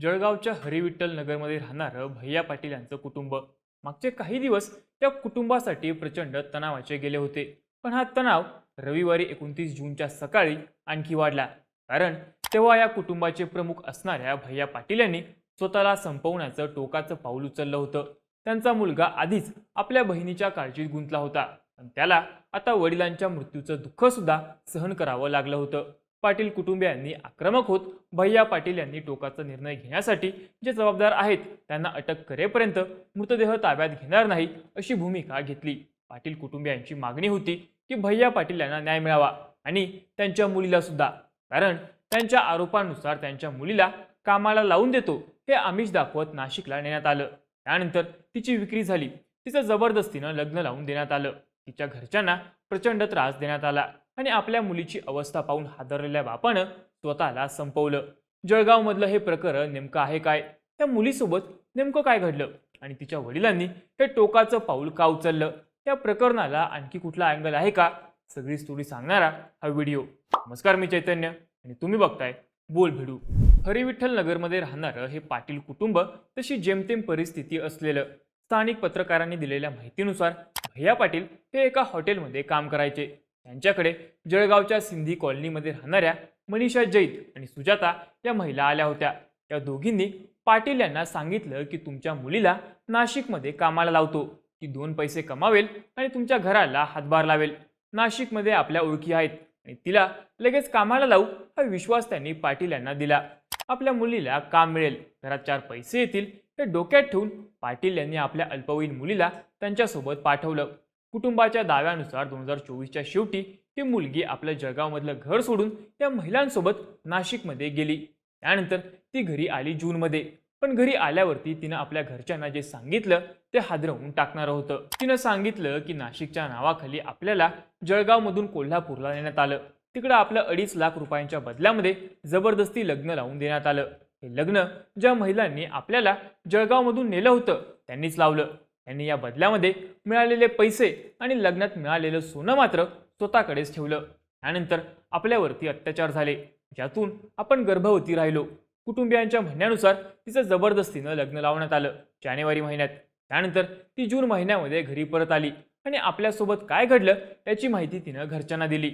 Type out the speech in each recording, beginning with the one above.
जळगावच्या हरिविठ्ठल नगरमध्ये राहणारं भैया पाटील यांचं कुटुंब. मागचे काही दिवस त्या कुटुंबासाठी प्रचंड तणावाचे गेले होते. पण हा तणाव रविवारी एकोणतीस जूनच्या सकाळी आणखी वाढला. कारण तेव्हा या कुटुंबाचे प्रमुख असणाऱ्या भैया पाटील यांनी स्वतःला संपवण्याचं टोकाचं पाऊल उचललं होतं. त्यांचा मुलगा आधीच आपल्या बहिणीच्या काळजीत गुंतला होता. पण त्याला आता वडिलांच्या मृत्यूचं दुःख सुद्धा सहन करावं लागलं होतं. पाटील कुटुंबियांनी आक्रमक होत भैया पाटील यांनी टोकाचा निर्णय घेण्यासाठी जे जबाबदार आहेत त्यांना अटक करेपर्यंत मृतदेह ताब्यात घेणार नाही अशी भूमिका घेतली. पाटील कुटुंबियांची मागणी होती की भैया पाटील यांना न्याय मिळावा आणि त्यांच्या मुलीला सुद्धा. कारण त्यांच्या आरोपानुसार त्यांच्या मुलीला कामाला लावून देतो हे आमिष दाखवत नाशिकला नेण्यात आलं. त्यानंतर तिची विक्री झाली. तिचं जबरदस्तीनं लग्न लावून देण्यात आलं. तिच्या घरच्यांना प्रचंड त्रास देण्यात आला. आणि आपल्या मुलीची अवस्था पाहून हादरलेल्या बापानं स्वतःला संपवलं. जळगावमधलं हे प्रकरण नेमकं आहे काय? त्या मुलीसोबत नेमकं काय घडलं? आणि तिच्या वडिलांनी हे टोकाचं पाऊल का उचललं? त्या प्रकरणाला आणखी कुठला अँगल आहे का? सगळी स्टोरी सांगणारा हा व्हिडिओ. नमस्कार मी चैतन्य आणि तुम्ही बघताय बोल भिडू. हरिविठ्ठल नगरमध्ये राहणारं हे पाटील कुटुंब तशी जेमतेम परिस्थिती असलेलं. स्थानिक पत्रकारांनी दिलेल्या माहितीनुसार भैया पाटील हे एका हॉटेलमध्ये काम करायचे. त्यांच्याकडे जळगावच्या सिंधी कॉलनीमध्ये राहणाऱ्या मनीषा जैत आणि सुजाता या महिला आल्या होत्या. या दोघींनी पाटील यांना सांगितलं की तुमच्या मुलीला नाशिकमध्ये कामाला लावतो. ती दोन पैसे कमावेल आणि तुमच्या घराला हातभार लावेल. नाशिकमध्ये आपल्या ओळखी आहेत आणि तिला लगेच कामाला लावू हा विश्वास त्यांनी पाटील यांना दिला. आपल्या मुलीला काम मिळेल. घरात चार पैसे येतील. हे डोक्यात ठेवून पाटील यांनी आपल्या अल्पवयीन मुलीला त्यांच्यासोबत पाठवलं. कुटुंबाच्या दाव्यानुसार दोन हजार चोवीसच्या शेवटी ती मुलगी आपल्या जळगावमधलं घर सोडून त्या महिलांसोबत नाशिकमध्ये गेली. त्यानंतर ती घरी आली जूनमध्ये. पण घरी आल्यावरती तिनं आपल्या घरच्यांना जे सांगितलं ते हादरवून टाकणारं होतं. तिनं सांगितलं की नाशिकच्या नावाखाली आपल्याला जळगावमधून कोल्हापूरला नेण्यात आलं. तिकडं आपलं अडीच लाख रुपयांच्या बदल्यामध्ये जबरदस्ती लग्न लावून देण्यात आलं. हे लग्न ज्या महिलांनी आपल्याला जळगावमधून नेलं होतं त्यांनीच लावलं. यांनी या बदल्यामध्ये मिळालेले पैसे आणि लग्नात मिळालेलं सोनं मात्र स्वतःकडेच ठेवलं. त्यानंतर आपल्यावरती अत्याचार झाले. ज्यातून आपण गर्भवती राहिलो. कुटुंबियांच्या म्हणण्यानुसार तिचं जबरदस्तीनं लग्न लावण्यात आलं जानेवारी महिन्यात. त्यानंतर ती जून महिन्यामध्ये घरी परत आली आणि आपल्यासोबत काय घडलं याची माहिती तिनं घरच्यांना दिली.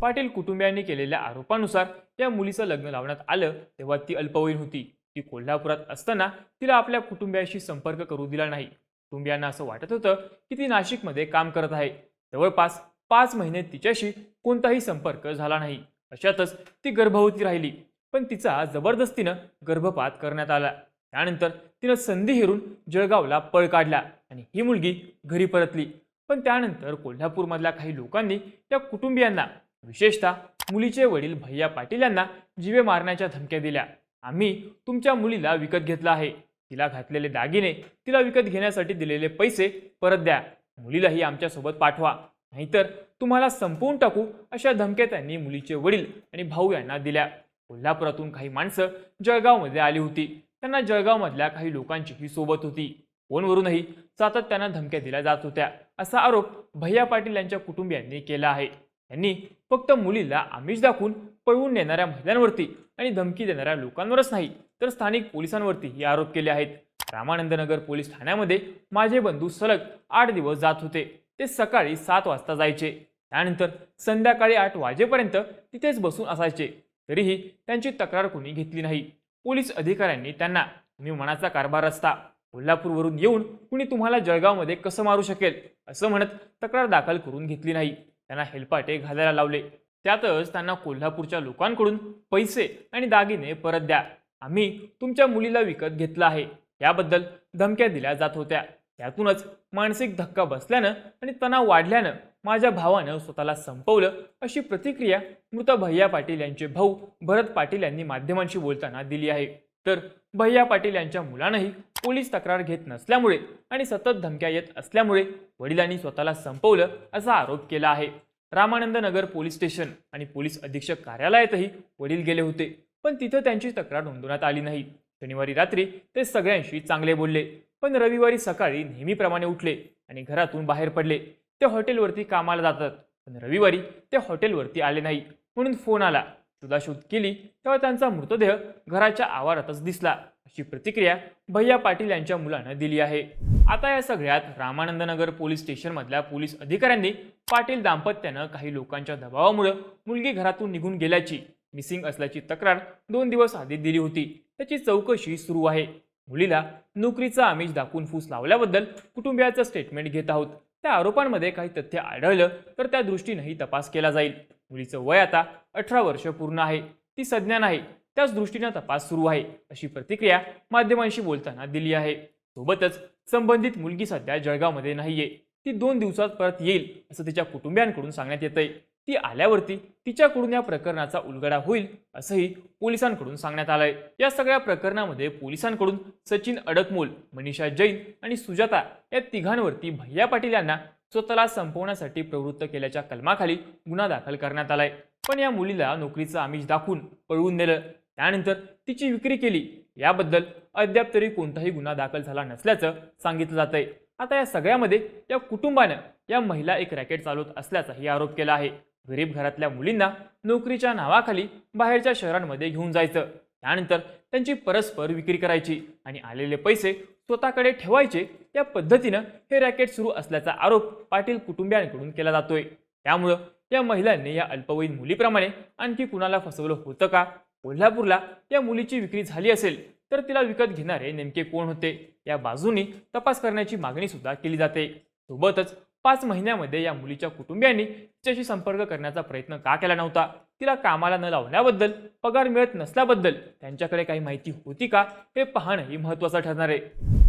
पाटील कुटुंबियांनी केलेल्या आरोपानुसार या मुलीचं लग्न लावण्यात आलं तेव्हा ती अल्पवयीन होती. ती कोल्हापुरात असताना तिला आपल्या कुटुंबियाशी संपर्क करू दिला नाही. कुटुंबियांना असं वाटत होतं की ती नाशिकमध्ये काम करत आहे. जवळपास पाच महिने तिच्याशी कोणताही संपर्क झाला नाही. अशातच ती गर्भवती राहिली. पण तिचा जबरदस्तीनं गर्भपात करण्यात आला. त्यानंतर तिनं संधी हेरून जळगावला पळ काढला आणि ही मुलगी घरी परतली. पण त्यानंतर कोल्हापूरमधल्या काही लोकांनी त्या कुटुंबियांना विशेषतः मुलीचे वडील भैया पाटील यांना जीवे मारण्याच्या धमक्या दिल्या. आम्ही तुमच्या मुलीला विकत घेतला आहे. तिला घातलेले दागिने तिला विकत घेण्यासाठी दिलेले पैसे परत द्या. मुलीलाही आमच्यासोबत पाठवा. नाहीतर तुम्हाला संपवून टाकू अशा धमक्या त्यांनी मुलीचे वडील आणि भाऊ यांना दिल्या. कोल्हापुरातून काही माणसं जळगावमध्ये आली होती. त्यांना जळगावमधल्या काही लोकांचीही सोबत होती. फोनवरूनही सातत्यानं धमक्या दिल्या जात होत्या. असा आरोप भैया पाटील यांच्या कुटुंबियांनी केला आहे. त्यांनी फक्त मुलीला आमिष दाखवून पळवून नेणाऱ्या महिलांवरती आणि धमकी देणाऱ्या लोकांवरच नाही. तर स्थानिक पोलिसांवरतीही आरोप केले आहेत. रामानंदनगर पोलीस ठाण्यामध्ये माझे बंधू सलग आठ दिवस जात होते. ते सकाळी सात वाजता जायचे. त्यानंतर संध्याकाळी आठ वाजेपर्यंत तिथेच बसून असायचे. तरीही त्यांची तक्रार कोणी घेतली नाही. पोलीस अधिकाऱ्यांनी त्यांना तुम्ही मनाचा कारभार असता. कोल्हापूरवरून येऊन कुणी तुम्हाला जळगावमध्ये कसं मारू शकेल? असं म्हणत तक्रार दाखल करून घेतली नाही. त्यांना हेलपाटे घालायला लावले. त्यातच त्यांना कोल्हापूरच्या लोकांकडून पैसे आणि दागिने परत द्या. आम्ही तुमच्या मुलीला विकत घेतलं आहे. याबद्दल धमक्या दिल्या जात होत्या. त्यातूनच मानसिक धक्का बसल्यानं आणि तणाव वाढल्यानं माझ्या भावानं स्वतःला संपवलं अशी प्रतिक्रिया मृत भैया पाटील यांचे भाऊ भरत पाटील यांनी माध्यमांशी बोलताना दिली आहे. तर भैया पाटील यांच्या मुलानंही पोलीस तक्रार घेत नसल्यामुळे आणि सतत धमक्या येत असल्यामुळे वडिलांनी स्वतःला संपवलं असा आरोप केला आहे. रामानंद नगर पोलीस स्टेशन आणि पोलीस अधीक्षक कार्यालयातही वडील गेले होते. पण तिथं त्यांची तक्रार नोंदवण्यात आली नाही. शनिवारी रात्री ते सगळ्यांशी चांगले बोलले. पण रविवारी सकाळी नेहमीप्रमाणे उठले आणि घरातून बाहेर पडले. ते हॉटेलवरती कामाला जातात. पण रविवारी ते हॉटेलवरती आले नाही. म्हणून फोन आला. शोधाशोध केली तेव्हा त्यांचा मृतदेह घराच्या आवारातच दिसला. अशी प्रतिक्रिया भैया पाटील यांच्या मुलानं दिली आहे. आता या सगळ्यात रामानंदनगर पोलीस स्टेशनमधल्या पोलीस अधिकाऱ्यांनी पाटील दाम्पत्यानं काही लोकांच्या दबावामुळे मुलगी घरातून निघून गेल्याची मिसिंग असल्याची तक्रार दोन दिवस आधी दिली होती. त्याची चौकशी सुरू आहे. मुलीला नोकरीचा आमिष दाखवून फूस लावल्याबद्दल कुटुंबियाचं स्टेटमेंट घेत आहोत. त्या आरोपांमध्ये काही तथ्य आढळलं तर त्या दृष्टीनेही तपास केला जाईल. मुलीचं वय आता अठरा वर्ष पूर्ण आहे. ती सज्ञान आहे. त्याच दृष्टीनं तपास सुरू आहे अशी प्रतिक्रिया माध्यमांशी बोलताना दिली आहे. सोबतच संबंधित मुलगी सध्या जळगावमध्ये नाहीये. ती दोन दिवसात परत येईल असं तिच्या कुटुंबियांकडून सांगण्यात येतंय. ती आल्यावरती तिच्याकडून या प्रकरणाचा उलगडा होईल असंही पोलिसांकडून सांगण्यात आलंय. या सगळ्या प्रकरणामध्ये पोलिसांकडून सचिन अडकमोल मनीषा जैन आणि सुजाता या तिघांवरती भैया पाटील यांना स्वतःला संपवण्यासाठी प्रवृत्त केल्याच्या कलमाखाली गुन्हा दाखल करण्यात आलाय. पण या मुलीला नोकरीचं आमिष दाखवून पळवून नेलं. त्यानंतर तिची विक्री केली. याबद्दल अद्याप तरी कोणताही गुन्हा दाखल झाला नसल्याचं सांगितलं जातंय. आता या सगळ्यामध्ये या कुटुंबानं या महिला एक रॅकेट चालवत असल्याचाही आरोप केला आहे. गरीब घरातल्या मुलींना नोकरीच्या नावाखाली बाहेरच्या शहरांमध्ये घेऊन जायचं. त्यानंतर त्यांची परस्पर विक्री करायची आणि आलेले पैसे स्वतःकडे ठेवायचे या पद्धतीनं हे रॅकेट सुरू असल्याचा आरोप पाटील कुटुंबियांकडून केला जातोय. त्यामुळं या महिलांनी या अल्पवयीन मुलीप्रमाणे आणखी कुणाला फसवलं होतं का? कोल्हापूरला या मुलीची विक्री झाली असेल तर तिला विकत घेणारे नेमके कोण होते? या बाजूनी तपास करण्याची मागणी सुद्धा केली जाते. सोबतच पाच महिन्यामध्ये या मुलीच्या कुटुंबियांनी तिच्याशी संपर्क करण्याचा प्रयत्न का केला नव्हता? तिला कामाला न लावण्याबद्दल पगार मिळत नसल्याबद्दल त्यांच्याकडे काही माहिती होती का? हे पाहणंही महत्त्वाचं ठरणार आहे.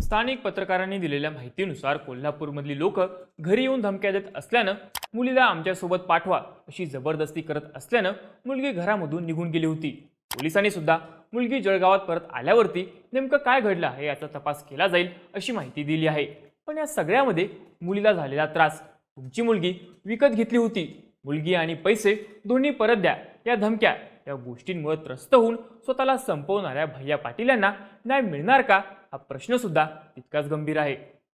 स्थानिक पत्रकारांनी दिलेल्या माहितीनुसार कोल्हापूरमधली लोक घरी येऊन धमक्या देत असल्यानं मुलीला आमच्यासोबत पाठवा अशी जबरदस्ती करत असल्यानं मुलगी घरामधून निघून गेली होती. पोलिसांनी सुद्धा मुलगी जळगावात परत आल्यावरती नेमकं काय घडलं आहे याचा तपास केला जाईल अशी माहिती दिली आहे. पण या सगळ्यामध्ये मुलीला झालेला त्रास. तुमची मुलगी विकत घेतली होती. मुलगी आणि पैसे दोन्ही परत द्या या धमक्या या गोष्टींमुळे त्रस्त होऊन स्वतःला संपवणाऱ्या भैया पाटील यांना न्याय मिळणार का? हा प्रश्नसुद्धा तितकाच गंभीर आहे.